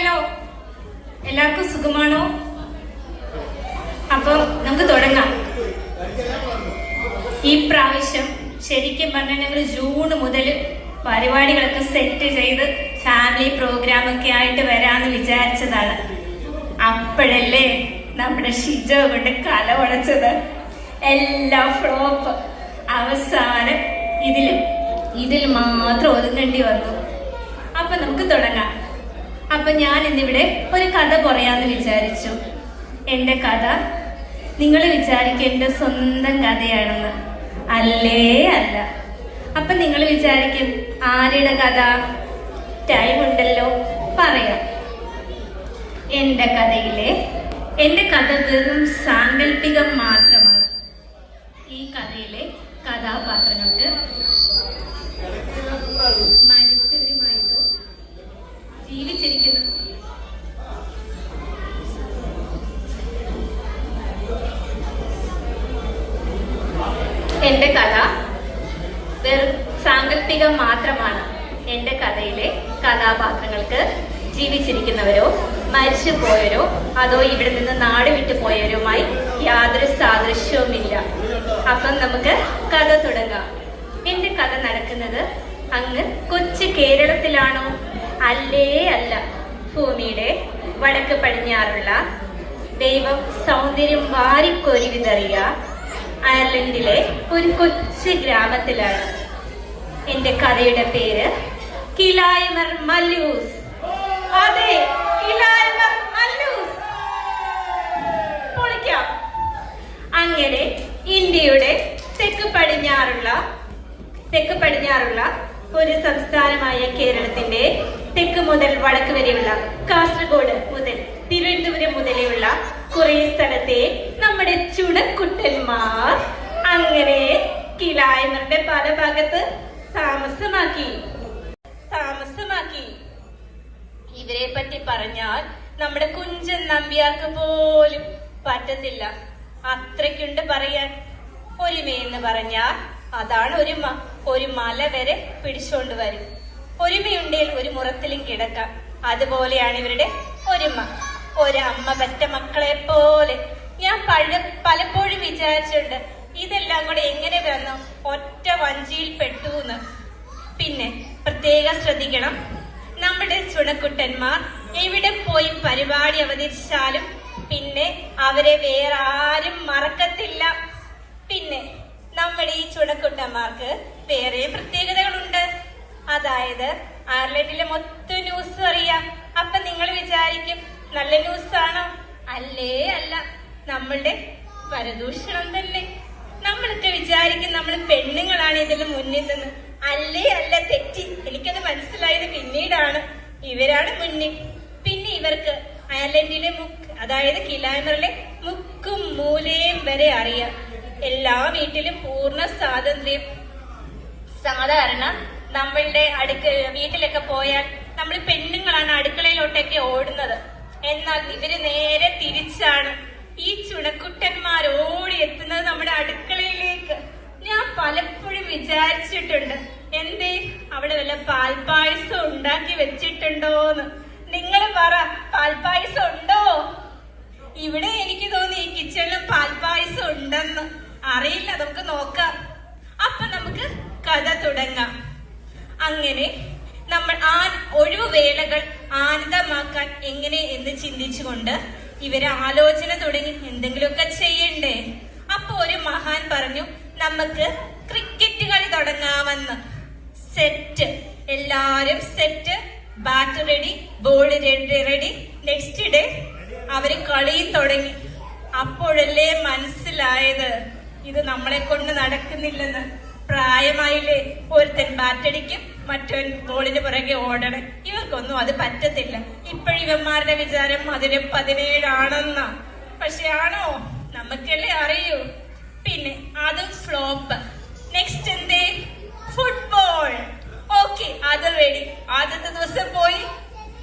സുഖാണല്ലോ എല്ലാവർക്കും സുഖമാണോ? അപ്പൊ നമുക്ക് തുടങ്ങാം. ഈ പ്രാവശ്യം ശരിക്കും പറഞ്ഞാൽ ഞങ്ങൾ ജൂൺ മുതൽ പരിപാടികളൊക്കെ സെറ്റ് ചെയ്ത് ഫാമിലി പ്രോഗ്രാം ഒക്കെ ആയിട്ട് വരാന്ന് വിചാരിച്ചതാണ്. അപ്പോഴല്ലേ നമ്മുടെ ഷിജോ കൊണ്ട് കല ഉടച്ചത് എല്ലാ ഫ്ലോപ്പ് അവസാനം ഇതിൽ ഇതിൽ മാത്രം ഒതുങ്ങേണ്ടി വന്നു. അപ്പൊ നമുക്ക് തുടങ്ങാം. അപ്പൊ ഞാൻ ഇന്നിവിടെ ഒരു കഥ പറയാന്ന് വിചാരിച്ചു. എന്റെ കഥ. നിങ്ങൾ വിചാരിക്കും എന്റെ സ്വന്തം കഥയാണെന്ന്. അല്ലേ അല്ല. അപ്പൊ നിങ്ങൾ വിചാരിക്കും ആരുടെ കഥ? ടൈം ഉണ്ടല്ലോ. പറയാം. എന്റെ കഥയിലെ എന്റെ കഥ വെറും സാങ്കല്പികം മാത്രമാണ്. ഈ കഥയിലെ കഥാപാത്രങ്ങൾക്ക് മരിച്ചവരുമായിട്ടോ ജീവിച്ചിരിക്കുന്ന. എന്റെ കഥ വെറും സാങ്കല്പികം മാത്രമാണ്. എന്റെ കഥയിലെ കഥാപാത്രങ്ങൾക്ക് ജീവിച്ചിരിക്കുന്നവരോ മരിച്ചു പോയവരോ അതോ ഇവിടെ നിന്ന് നാട് വിട്ടു പോയവരുമായി യാതൊരു സാദൃശ്യവുമില്ല. അപ്പം നമുക്ക് കഥ തുടങ്ങാം. എന്റെ കഥ നടക്കുന്നത് അങ്ങ് കൊച്ചു കേരളത്തിലാണോ? അല്ലേ അല്ല. ഭൂമിയുടെ വടക്ക് പടിഞ്ഞാറുള്ള ദൈവം സൗന്ദര്യം വാരിക്കോരി വിതറിയ അയർലൻഡിലെ ഒരു കൊച്ചു ഗ്രാമത്തിലാണ്. എന്റെ കഥയുടെ പേര് കിലായമർ മല്ലൂസ്. അതെ കിലായമർ മല്ലൂസ്. പൊളിക്കാം. അങ്ങനെ ഇന്ത്യയുടെ തെക്ക് പടിഞ്ഞാറുള്ള തെക്ക് പടിഞ്ഞാറുള്ള ഒരു സംസ്ഥാനമായ കേരളത്തിന്റെ തെക്ക് മുതൽ വടക്ക് വരെയുള്ള കാസർഗോഡ് മുതൽ തിരുവനന്തപുരം മുതലെയുള്ള കുറെ സ്ഥലത്തെ നമ്മുടെ ചുണക്കുട്ടന്മാർ അങ്ങനെ കിലായ്മരുടെ പല ഭാഗത്ത് താമസമാക്കി. താമസമാക്കി. ഇവരെ പറ്റി പറഞ്ഞാൽ നമ്മുടെ കുഞ്ചൻ നമ്പ്യാർക്ക് പോലും പറ്റത്തില്ല. അത്രയ്ക്കുണ്ട് പറയാൻ. ഒരുമയെന്ന് പറഞ്ഞാൽ അതാണ് ഒരു ഒരു മല വരെ പിടിച്ചുകൊണ്ട് വരും. ഒരുമയുണ്ടേൽ ഒരു മുറത്തിലും കിടക്കാം. അതുപോലെയാണ് ഇവരുടെ ഒരുമ. ഒരമ്മ പറ്റ മക്കളെ പോലെ ഞാൻ പഴ പലപ്പോഴും വിചാരിച്ചിട്ടുണ്ട് ഇതെല്ലാം കൂടെ എങ്ങനെ വന്നു? ഒറ്റ വഞ്ചിയിൽ പെട്ടു എന്ന് പിന്നെ പ്രത്യേകം ശ്രദ്ധിക്കണം. നമ്മുടെ ചുണക്കുട്ടന്മാർ എവിടെ പോയി പരിപാടി അവതരിച്ചാലും പിന്നെ അവരെ വേറെ ആരും മറക്കത്തില്ല. പിന്നെ നമ്മുടെ ഈ ചുടക്കുട്ടന്മാർക്ക് വേറെ പ്രത്യേകതകളുണ്ട്. അതായത് അയർലൻഡിലെ മൊത്തം ന്യൂസ് അറിയാം. അപ്പൊ നിങ്ങൾ വിചാരിക്കും നല്ല ന്യൂസ് ആണോ? അല്ലേ അല്ല. നമ്മളുടെ പരദൂഷണം തന്നെ. നമ്മളൊക്കെ വിചാരിക്കും നമ്മൾ പെണ്ണുങ്ങളാണ് ഇതിൽ മുന്നിൽ നിന്ന്. അല്ലേ അല്ല തെറ്റി. എനിക്കത് മനസ്സിലായത് പിന്നീടാണ്. ഇവരാണ് മുന്നിൽ. പിന്നെ ഇവർക്ക് അയർലൻഡിലെ മുക്ക് അതായത് കിലാമറിലെ മുക്കും മൂലയും വരെ അറിയാം. എല്ലാ വീട്ടിലും പൂർണ സ്വാതന്ത്ര്യം സാധാരണ നമ്മളുടെ അടുക്ക വീട്ടിലൊക്കെ പോയാൽ നമ്മൾ പെണ്ണുങ്ങളാണ് അടുക്കളയിലോട്ടൊക്കെ ഓടുന്നത്. എന്നാൽ ഇവർ നേരെ തിരിച്ചാണ്. ഈ ചുണക്കുട്ടന്മാർ ഓടി എത്തുന്നത് നമ്മുടെ അടുക്കളയിലേക്ക്. ഞാൻ പലപ്പോഴും വിചാരിച്ചിട്ടുണ്ട് എന്തേ അവിടെ വല്ല പാൽപ്പായസം ഉണ്ടാക്കി വെച്ചിട്ടുണ്ടോന്ന്. നിങ്ങൾ പറ പാൽപ്പായസം ഉണ്ടോ? ഇവിടെ എനിക്ക് തോന്നി ഈ കിച്ചണിലും പാൽപ്പായസം ഉണ്ടെന്ന്. അറിയില്ല നമുക്ക് നോക്കാം. അപ്പൊ നമുക്ക് കഥ തുടങ്ങാം. അങ്ങനെ നമ്മൾ ആ ഒഴിവുവേളകൾ ആനന്ദമാക്കാൻ എങ്ങനെ എന്ന് ചിന്തിച്ചുകൊണ്ട് ഇവർ ആലോചന തുടങ്ങി എന്തെങ്കിലുമൊക്കെ ചെയ്യണ്ടേ? അപ്പൊ ഒരു മഹാൻ പറഞ്ഞു നമുക്ക് ക്രിക്കറ്റ് കളി തുടങ്ങാമെന്ന്. സെറ്റ്. എല്ലാരും set. Bat ready ball ready next day അവർ കളിയും തുടങ്ങി. അപ്പോഴല്ലേ മനസ്സിലായത്? ഇത് നമ്മളെ കൊണ്ട് നടക്കുന്നില്ലെന്ന് പ്രായമായില്ലേ? ഒരുത്തൻ ബാറ്റടിക്കും മറ്റവൻ ബോളിന് പുറകെ ഓടണം. ഇവർക്കൊന്നും അത് പറ്റത്തില്ല. ഇപ്പോഴിവന്മാരുടെ വിചാരം മധുരം പതിനേഴാണെന്നാ. പക്ഷെ ആണോ? നമുക്കല്ലേ അറിയൂ. പിന്നെ അത് ഫ്ലോപ്പ്. നെക്സ്റ്റ് എന്തേ? ഫുട്ബോൾ ഓക്കെ അത് റെഡി ആദ്യത്തെ ദിവസം പോയി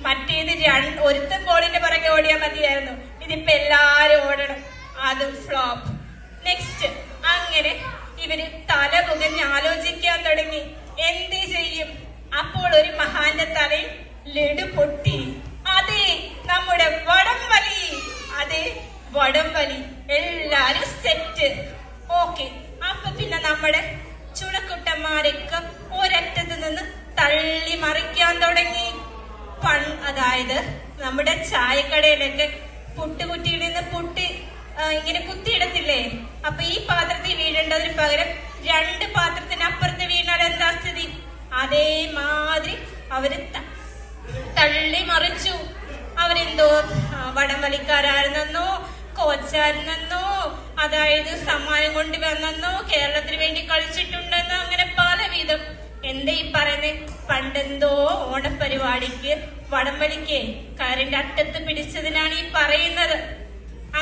മറ്റേത് രണ്ട് ഒരുത്തൻ ബോളിന്റെ പുറകെ ഓടിയാൽ മതിയായിരുന്നു. ഇതിപ്പോ എല്ലാരും ഓടണം. അതും ഫ്ലോപ്പ് നെക്സ്റ്റ് അങ്ങനെ ഇവർ തല പുകഞ്ഞ് ആലോചിക്കാൻ തുടങ്ങി. എന്ത് ചെയ്യും? അപ്പോൾ ഒരു മഹാന്റെ തലയിൽ ലഡു പൊട്ടി. അതെ നമ്മുടെ വടംവലി. അതെ വടംവലി. എല്ലാരും സെറ്റ് ഓക്കെ അപ്പൊ പിന്നെ നമ്മുടെ ചുണക്കുട്ടന്മാരൊക്കെ ഒരറ്റത്ത് നിന്ന് തള്ളി മറിക്കാൻ തുടങ്ങി. പൺ അതായത് നമ്മുടെ ചായക്കടയിലൊക്കെ പുട്ടുകുറ്റിയിൽ നിന്ന് പുട്ടി ഇങ്ങനെ കുത്തിയിടത്തില്ലേ? അപ്പൊ ഈ പാത്രത്തിൽ വീഴേണ്ടതിന് പകരം രണ്ട് പാത്രത്തിനപ്പുറത്ത് വീണാൽ എന്താ സ്ഥിതി? അതേമാതിരി അവർ തള്ളി മറിച്ചു. അവരെന്തോ വടംവലിക്കാരായിരുന്നെന്നോ കോച്ചായിരുന്നെന്നോ അതായത് സമ്മാനം കൊണ്ടുവന്നെന്നോ കേരളത്തിന് വേണ്ടി കളിച്ചിട്ടുണ്ടെന്നോ അങ്ങനെ പലവിധം. എന്താ ഈ പറയുന്നത് പണ്ടെന്തോ ഓണപ്പരിപാടിക്ക് വടംവലിക്ക് കാരന്റെ അറ്റത്ത് പിടിച്ചതിനാണ് ഈ പറയുന്നത്.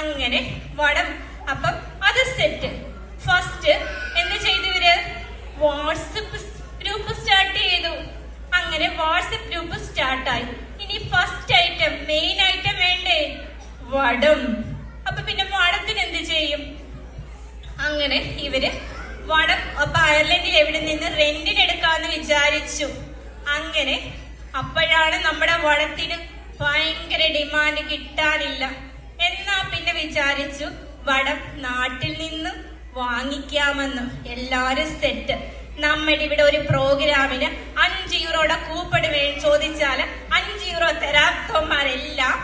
അങ്ങനെ വടം. അപ്പം അത് സെറ്റ് ഫസ്റ്റ് എന്ത് ചെയ്തു ഇവർ? വാട്സപ്പ് ഗ്രൂപ്പ് സ്റ്റാർട്ട് ചെയ്തു. അങ്ങനെ വാട്സപ്പ് ഗ്രൂപ്പ് സ്റ്റാർട്ടായി ഇനി ഫസ്റ്റ് ഐറ്റം മെയിൻ ഐറ്റം വേണ്ടേ? വടം. അപ്പൊ പിന്നെ വടത്തിന് എന്ത് ചെയ്യും? അങ്ങനെ ഇവർ വടം അപ്പൊ അയർലൻഡിൽ എവിടെ നിന്ന് റെന്റിന് എടുക്കാന്ന് വിചാരിച്ചു. അങ്ങനെ അപ്പോഴാണ് നമ്മുടെ വടത്തിന് ഭയങ്കര ഡിമാൻഡ് കിട്ടാനില്ല. എന്നാ പിന്നെ വിചാരിച്ചു. വടം നാട്ടിൽ നിന്ന് വാങ്ങിക്കാമെന്ന് എല്ലാരും സെറ്റ്. നമ്മുടെ ഇവിടെ ഒരു പ്രോഗ്രാമിന് അഞ്ച് യൂറോയുടെ വേ ചോദിച്ചാൽ അഞ്ച് യൂറോ തരാത്തവന്മാരെല്ലാം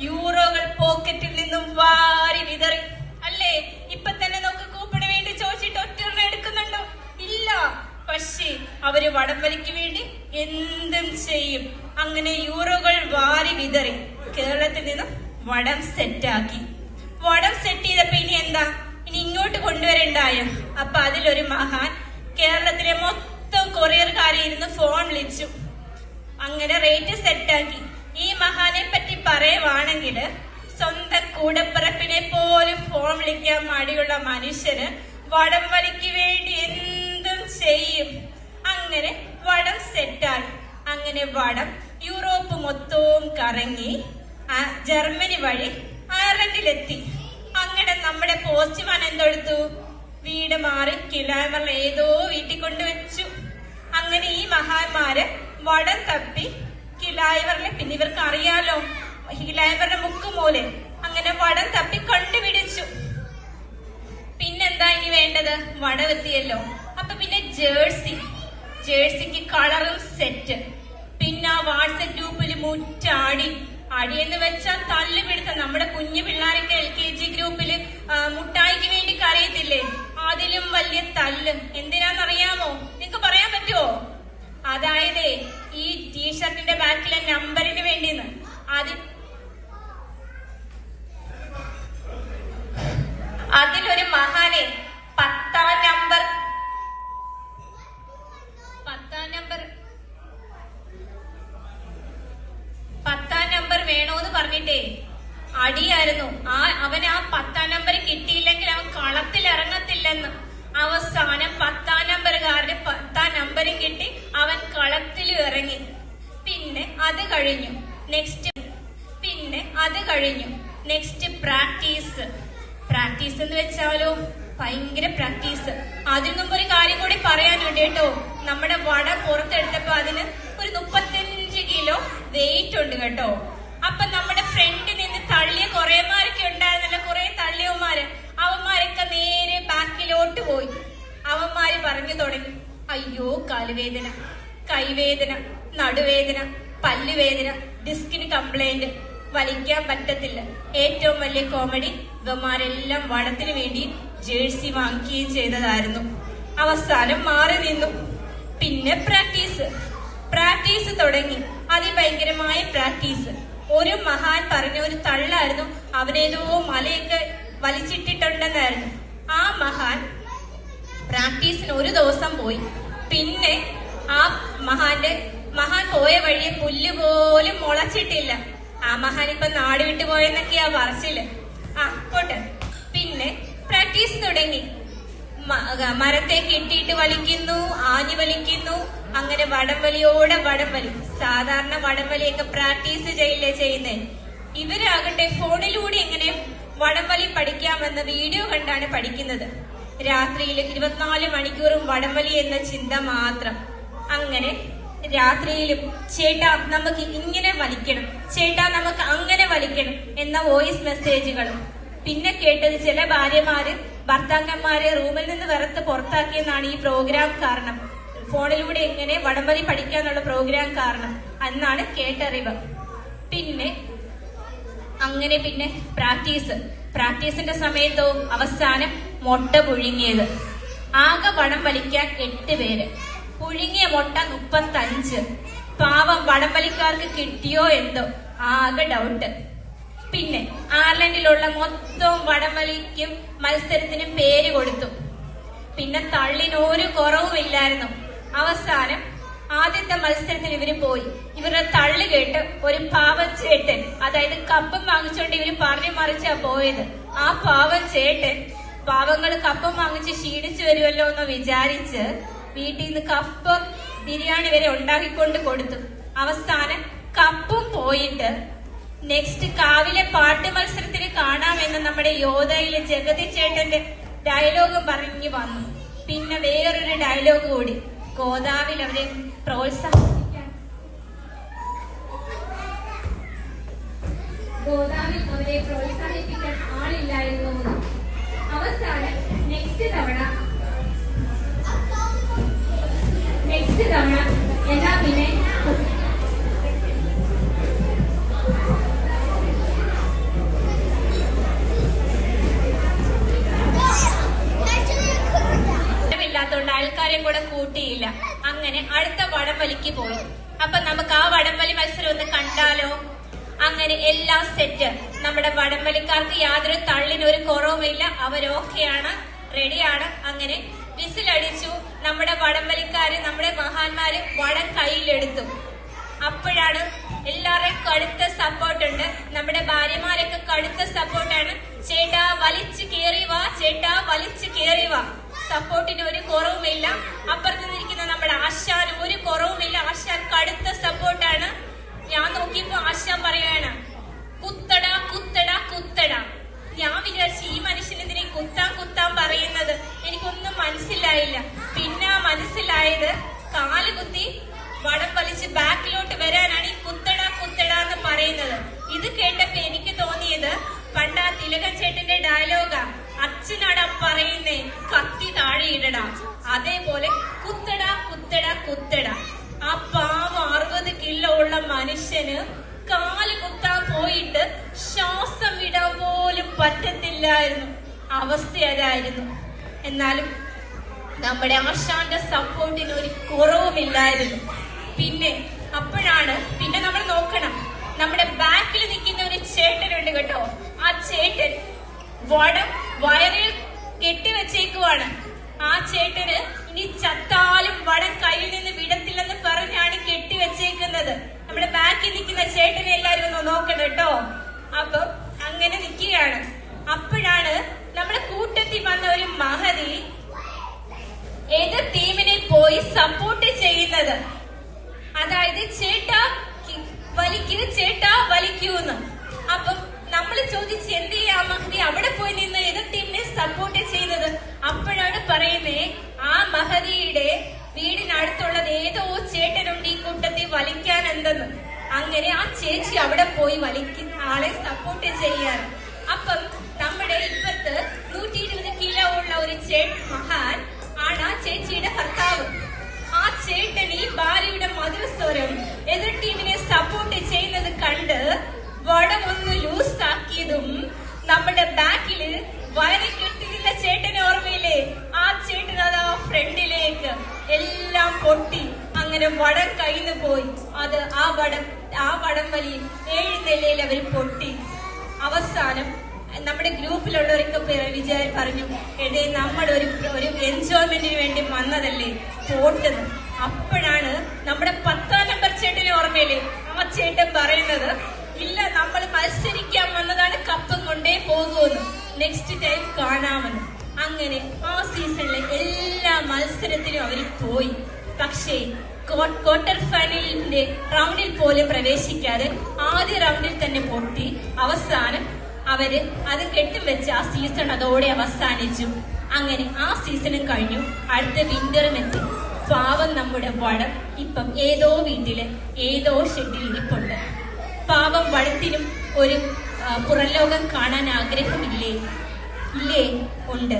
യൂറോകൾ പോക്കറ്റിൽ നിന്നും വാരി വിതറി. അല്ലേ? ഇപ്പൊ തന്നെ നോക്ക് കൂപ്പണ് വേണ്ടി ചോദിച്ചിട്ട് ഒറ്റ എടുക്കുന്നുണ്ടോ? ഇല്ല. പക്ഷേ അവർ വടംവലിക്ക് വേണ്ടി എന്തും ചെയ്യും. അങ്ങനെ യൂറോകൾ വാരി വിതറി കേരളത്തിൽ നിന്നും വടം സെറ്റാക്കി വടം സെറ്റ് ചെയ്തപ്പോ ഇനി എന്താ? ഇനി ഇങ്ങോട്ട് കൊണ്ടുവരണ്ടായോ? അപ്പൊ അതിലൊരു മഹാൻ കേരളത്തിലെ മൊത്തം കൊറിയർക്കാരെ ഇരുന്ന് ഫോൺ വിളിച്ചു. അങ്ങനെ റേറ്റ് സെറ്റാക്കി ഈ മഹാനെ പറ്റി പറയുവാണെങ്കിൽ സ്വന്തം കൂടപ്പിറപ്പിനെ പോലും ഫോൺ വിളിക്കാൻ മടിയുള്ള മനുഷ്യന് വടം വലിക്ക് വേണ്ടി എന്തും ചെയ്യും. അങ്ങനെ വടം സെറ്റായി അങ്ങനെ വടം യൂറോപ്പ് മൊത്തവും കറങ്ങി ജർമ്മനി വഴി അയർലൻഡിലെത്തി അങ്ങനെ നമ്മുടെ പോസ്റ്റ്മാൻ എന്തെടുത്തു? വീട് മാറി കിലോമീറ്റർ ഏതോ വീട്ടിൽ കൊണ്ടുവച്ചു അങ്ങനെ ഈ മഹാന്മാര് വടം തപ്പി കിലായവറിനെ പിന്നെ ഇവർക്ക് അറിയാലോ കിലായവറിന്റെ മുക്ക് മൂലെ. അങ്ങനെ വടം തപ്പി കണ്ടുപിടിച്ചു. പിന്നെന്താ ഇനി വേണ്ടത്? വടവെത്തിയല്ലോ അപ്പൊ പിന്നെ ജേഴ്സി. ജേഴ്സിക്ക് കളറും സെറ്റ് പിന്നെ ആ വാട്സപ്പ് ഗ്രൂപ്പിൽ മുറ്റാടി അടിയെന്ന് വെച്ചാൽ തല്ല് പിടുത്ത. നമ്മുടെ കുഞ്ഞു പിള്ളേരൊക്കെ എൽ കെ ജി ഗ്രൂപ്പിൽ മുട്ടായിക്ക് വേണ്ടി കരയത്തില്ലേ? അതിലും വലിയ തല്ല്. എന്തിനാന്നറിയാമോ? നിങ്ങക്ക് പറയാൻ പറ്റുമോ അതായത് ഈ ടീഷർട്ടിന്റെ ബാക്കിലെ നമ്പറിന് വേണ്ടിന്ന്. അത് അതിലൊരു മഹാനെ പത്താം നമ്പർ പറഞ്ഞിട്ടേ അടിയായിരുന്നു. ആ അവൻ ആ പത്താം നമ്പർ കിട്ടിയില്ലെങ്കിൽ അവൻ കളത്തിൽ ഇറങ്ങത്തില്ലെന്ന്. അവസാനം പത്താം നമ്പറുകാരന് പത്താം നമ്പരും കിട്ടി അവൻ കളത്തിൽ ഇറങ്ങി. പിന്നെ അത് കഴിഞ്ഞു. നെക്സ്റ്റ് പിന്നെ അത് കഴിഞ്ഞു. നെക്സ്റ്റ് പ്രാക്ടീസ് പ്രാക്ടീസ് എന്ന് വെച്ചാലോ ഭയങ്കര പ്രാക്ടീസ് അതിൽ മുമ്പ് ഒരു കാര്യം കൂടി പറയാനുണ്ട് കേട്ടോ. നമ്മുടെ വട പുറത്തെടുത്തപ്പോ അതിന് ഒരു മുപ്പത്തഞ്ച് കിലോ വെയിറ്റ് ഉണ്ട് കേട്ടോ. അപ്പൊ നിന്ന് തള്ളിയ കുറേമാരൊക്കെ ഉണ്ടായിരുന്നല്ലോ കുറെ തള്ളിയവന്മാര്. അവന്മാരൊക്കെ നേരെ ബാക്കിലോട്ട് പോയി. അവന്മാര് പറഞ്ഞു തുടങ്ങി. അയ്യോ കാലുവേദന കൈവേദന നടുവേദന പല്ലുവേദന ഡിസ്കിന് കംപ്ലൈന്റ് വലിക്കാൻ പറ്റത്തില്ല. ഏറ്റവും വലിയ കോമഡി ഇവന്മാരെല്ലാം വടത്തിന് വേണ്ടി ജേഴ്സി വാങ്ങിക്കുകയും ചെയ്തതായിരുന്നു. അവസാനം മാറി നിന്നു. പിന്നെ പ്രാക്ടീസ്. പ്രാക്ടീസ് തുടങ്ങി. അതിഭയങ്കരമായ പ്രാക്ടീസ്. ഒരു മഹാൻ പറഞ്ഞ ഒരു തള്ളായിരുന്നു. അവനേതോ മലയൊക്കെ വലിച്ചിട്ടിട്ടുണ്ടെന്നായിരുന്നു. ആ മഹാൻ പ്രാക്ടീസിന് ഒരു ദിവസം പോയി. പിന്നെ ആ മഹാന്റെ മഹാൻ പോയ വഴിയെ പുല്ല് പോലും മുളച്ചിട്ടില്ല. ആ മഹാൻ ഇപ്പൊ നാട് വിട്ടു പോയെന്നൊക്കെയാ പറച്ചിൽ. ആ പോട്ടെ. പിന്നെ പ്രാക്ടീസ് തുടങ്ങി. മരത്തെ കെട്ടിയിട്ട് വലിക്കുന്നു. ആഞ്ഞു വലിക്കുന്നു അങ്ങനെ വടംവലിയോടെ വടംവലി. സാധാരണ വടംവലിയൊക്കെ പ്രാക്ടീസ് ചെയ്യില്ലേ ചെയ്യുന്നേ? ഇവരാകട്ടെ ഫോണിലൂടെ എങ്ങനെ വടംവലി പഠിക്കാമെന്ന് വീഡിയോ കണ്ടാണ് പഠിക്കുന്നത്. രാത്രിയിൽ ഇരുപത്തിനാല് മണിക്കൂറും വടംവലി എന്ന ചിന്ത മാത്രം. അങ്ങനെ രാത്രിയിലും ചേട്ടാ നമുക്ക് ഇങ്ങനെ വലിക്കണം ചേട്ടാ നമുക്ക് അങ്ങനെ വലിക്കണം എന്ന വോയിസ് മെസ്സേജുകളും. പിന്നെ കേട്ടത് ചില ഭാര്യമാര് ഭർത്താക്കന്മാരെ റൂമിൽ നിന്ന് വെറുത്ത് പുറത്താക്കിയെന്നാണ് ഈ പ്രോഗ്രാം കാരണം. ഫോണിലൂടെ എങ്ങനെ വടംവലി പഠിക്കാന്നുള്ള പ്രോഗ്രാം കാരണം അന്നാണ് കേട്ടറിവ്. പിന്നെ അങ്ങനെ പിന്നെ പ്രാക്ടീസ്. പ്രാക്ടീസിന്റെ സമയത്തോ അവസാനം മുട്ട പുഴുങ്ങിയത്. ആകെ വടം വലിക്കാൻ എട്ട് പേര്. പുഴുങ്ങിയ മുട്ട മുപ്പത്തഞ്ച്. പാവം വടം വലിക്കാർക്ക് കിട്ടിയോ എന്തോ. ആകെ ഡൗട്ട് പിന്നെ ആർലൻഡിലുള്ള മൊത്തം വടംവലിക്കും മത്സരത്തിന് പേര് കൊടുത്തു. പിന്നെ തള്ളിന് ഒരു കുറവുമില്ലായിരുന്നു. അവസാനം ആദ്യത്തെ മത്സരത്തിൽ ഇവർ പോയി. ഇവരുടെ തള്ളു കേട്ട് ഒരു പാവം ചേട്ടൻ അതായത് കപ്പം വാങ്ങിച്ചുകൊണ്ട് ഇവർ പറഞ്ഞു മറിച്ചാ പോയത്. ആ പാവം ചേട്ടൻ പാവങ്ങൾ കപ്പം വാങ്ങിച്ച് ക്ഷീണിച്ചു വരുമല്ലോ എന്ന് വിചാരിച്ച് വീട്ടിൽ നിന്ന് കപ്പം ബിരിയാണി വരെ ഉണ്ടാക്കിക്കൊണ്ട് കൊടുത്തു. അവസാനം കപ്പും പോയിട്ട് നെക്സ്റ്റ് കാവിലെ പാട്ട് മത്സരത്തിന് കാണാമെന്ന് നമ്മുടെ യോധയിലെ ജഗതി ചേട്ടന്റെ ഡയലോഗ് പറഞ്ഞു വന്നു. പിന്നെ വേറൊരു ഡയലോഗ് കൂടി. ഗോദാവിൽ അവരെ പ്രോത്സാഹിപ്പിക്കാൻ. ഗോദാവിൽ അവരെ പ്രോത്സാഹിപ്പിക്കാൻ ആളില്ലായിരുന്നു. അവസാനം നെക്സ്റ്റ് തവണ നെക്സ്റ്റ് തവണ എന്നാ പിന്നെ കൂടെ കൂട്ടിയില്ല. അങ്ങനെ അടുത്ത വടംവലിക്ക് പോയി. അപ്പൊ നമുക്ക് ആ വടംവലി മത്സരം ഒന്ന് കണ്ടാലോ? അങ്ങനെ എല്ലാ സെറ്റ് നമ്മുടെ വടംവലിക്കാർക്ക് യാതൊരു തള്ളിനൊരു കുറവുമില്ല അവരൊക്കെയാണ് റെഡിയാണ് അങ്ങനെ വിസിലടിച്ചു. നമ്മുടെ വടംവലിക്കാര് നമ്മുടെ മഹാന്മാര് വടം കയ്യിലെടുത്തു. അപ്പോഴാണ് എല്ലാവരുടെയും കടുത്ത സപ്പോർട്ട് ഉണ്ട്. നമ്മുടെ ഭാര്യമാരൊക്കെ കടുത്ത സപ്പോർട്ടാണ് ചേട്ടാ വലിച്ചു കേറി വാ. ചേട്ടാ വലിച്ചു കേറി വാ. സപ്പോർട്ടിന് ഒരു കുറവുമില്ല. അപ്പുറത്ത് നമ്മുടെ ആശാൻ ഒരു കുറവുമില്ല. ആശാൻ കടുത്ത സപ്പോർട്ടാണ്. ഞാൻ നോക്കിയപ്പോ ആശാൻ പറയാണ് കുത്തട കുത്തട കുത്തട. ഞാൻ വിചാരിച്ചു ഈ മനുഷ്യൻ ഇതിനെ കുത്താൻ കുത്താൻ പറയുന്നത്? എനിക്കൊന്നും മനസ്സിലായില്ല. പിന്നെ മനസ്സിലായത് കാൽ കുത്തി വടം വലിച്ച് ബാക്കിലോട്ട് വരാനാണ് ഈ കുത്തട കുത്തട എന്ന് പറയുന്നത്. ഇത് കേട്ടപ്പോ എനിക്ക് തോന്നിയത് പണ്ട് ആ തിലകൻ ചേട്ടന്റെ ഡയലോഗാ അച്ഛനാടാ പറയുന്നേ കത്തി താഴെ ഇടടാ. അതേപോലെ കുത്തട കുത്തട കുത്തട. ആ പാവം അറുപത് കിലോ ഉള്ള മനുഷ്യന് കാൽ കുത്താൻ പോയിട്ട് ശ്വാസം വിടാൻ പോലും പറ്റത്തില്ലായിരുന്നു. അവസ്ഥ അതായിരുന്നു എന്നാലും നമ്മുടെ ആശാന്റെ സപ്പോർട്ടിന് ഒരു കുറവുമില്ലായിരുന്നു. പിന്നെ അപ്പോഴാണ് പിന്നെ നമ്മൾ നോക്കണം. നമ്മുടെ ബാക്കിൽ നിൽക്കുന്ന ഒരു ചേട്ടനുണ്ട് കേട്ടോ. ആ ചേട്ടൻ വടം വയറിൽ കെട്ടിവെച്ചേക്കുവാണ്. ആ ചേട്ടന് ഇനി ചത്താലും വടം കയ്യിൽ നിന്ന് വിടത്തില്ലെന്ന് പറഞ്ഞാണ് കെട്ടിവെച്ചേക്കുന്നത്. നമ്മുടെ ബാക്കിൽ നിൽക്കുന്ന ചേട്ടനെ എല്ലാരും ഒന്ന് നോക്കണം കേട്ടോ. അപ്പൊ അങ്ങനെ നിൽക്കുകയാണ്. അപ്പോഴാണ് നമ്മുടെ കൂട്ടത്തിൽ വന്ന ഒരു മഹതി എതിർ ടീമിനെ പോയി സപ്പോർട്ട് ചെയ്യുന്നത്. അതായത് ചേട്ടാ വലിക്കൂ ചേട്ടാ വലിക്കൂന്ന്. നമ്മൾ ചോദിച്ച് എന്ത് ചെയ്യാ മഹതി? അവിടെ പോയി നിന്ന് എതിർ ടീമിനെ സപ്പോർട്ട് ചെയ്തത് അപ്പോഴാണ് പറയുന്നേ ആ മഹതിയുടെ വീടിനടുത്തുള്ളത് ഏതോ ചേട്ടനുണ്ട് ഈ കൂട്ടത്തിൽ വലിക്കാൻ എന്തെന്ന്. അങ്ങനെ ആ ചേച്ചി അവിടെ പോയി വലിക്കുന്ന ആളെ സപ്പോർട്ട് ചെയ്യാൻ. അപ്പം നമ്മുടെ ഇപ്പത്ത് നൂറ്റി ഇരുപത് കിലോ ഉള്ള ഒരു ചേ മഹാൻ ആണ് ആ ചേച്ചിയുടെ ഭർത്താവ്. ആ ചേട്ടൻ ഈ ഭാര്യയുടെ മധുരസ്വരം എതിർ ടീമിനെ സപ്പോർട്ട് ചെയ്യുന്നത് കണ്ട് വടം ഒന്ന് ലൂസ് ആക്കിയതും നമ്മുടെ ബാക്കിൽ വയറിൽ കെട്ടിരുന്ന ചേട്ടനെ ഓർമ്മയില്ലേ ആ ചേട്ടൻ അതാ ഫ്രണ്ടിലേക്ക് എല്ലാം പൊട്ടി. അങ്ങനെ വടം കയ്യിൽ പോയി. അത് ആ വടം ആ വടം വലി ഏഴ് നിലയിൽ അവർ പൊട്ടി. അവസാനം നമ്മുടെ ഗ്രൂപ്പിലുള്ളവരൊക്കെ വിചാരം പറഞ്ഞു എടേ നമ്മൾ ഒരു ഒരു എൻജോയ്മെന്റിന് വേണ്ടി വന്നതല്ലേ? പോട്ടെന്ന് അപ്പോഴാണ് നമ്മുടെ പത്താം നമ്പർ ചേട്ടനെ ഓർമ്മയില്ലേ? ആ ചേട്ടൻ പറയുന്നത് ഇല്ല നമ്മൾ മത്സരിക്കാൻ വന്നതാണ് കപ്പം കൊണ്ടേ പോകുമെന്ന്. നെക്സ്റ്റ് ടൈം കാണാമെന്ന്. അങ്ങനെ ആ സീസണിലെ എല്ലാ മത്സരത്തിലും അവർ പോയി. പക്ഷേ ക്വാ- ക്വാർട്ടർ ഫൈനലിന്റെ റൗണ്ടിൽ പോലും പ്രവേശിക്കാതെ ആദ്യ റൗണ്ടിൽ തന്നെ പൊട്ടി. അവസാനം അവർ അത് കെട്ടും വെച്ച് ആ സീസൺ അതോടെ അവസാനിച്ചു. അങ്ങനെ ആ സീസണും കഴിഞ്ഞു. അടുത്ത വിന്ററും എത്തി. പാവം നമ്മുടെ വടം ഇപ്പം ഏതോ വീട്ടിൽ ഏതോ ഷെഡിൽ ഇരിപ്പുണ്ട്. പാവം വടത്തിനും ഒരു ആ, പുറം ലോകം കാണാൻ ആഗ്രഹമില്ലേ? ഇല്ലേ? ഉണ്ട്.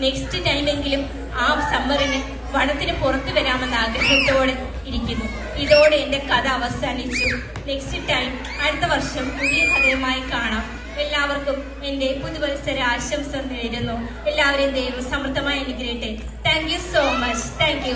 നെക്സ്റ്റ് ടൈമെങ്കിലും ആ സമ്മറിന് വനത്തിന് പുറത്തു വരാമെന്ന ആഗ്രഹത്തോടെ ഇരിക്കുന്നു. ഇതോടെ എന്റെ കഥ അവസാനിച്ചു. നെക്സ്റ്റ് ടൈം അടുത്ത വർഷം പുതിയ കഥയുമായി കാണാം. എല്ലാവർക്കും എന്റെ പുതുവത്സര ആശംസ നേരുന്നു. എല്ലാവരെയും ദൈവം സമൃദ്ധമായി അനുഗ്രഹിട്ടെ thank you so much thank you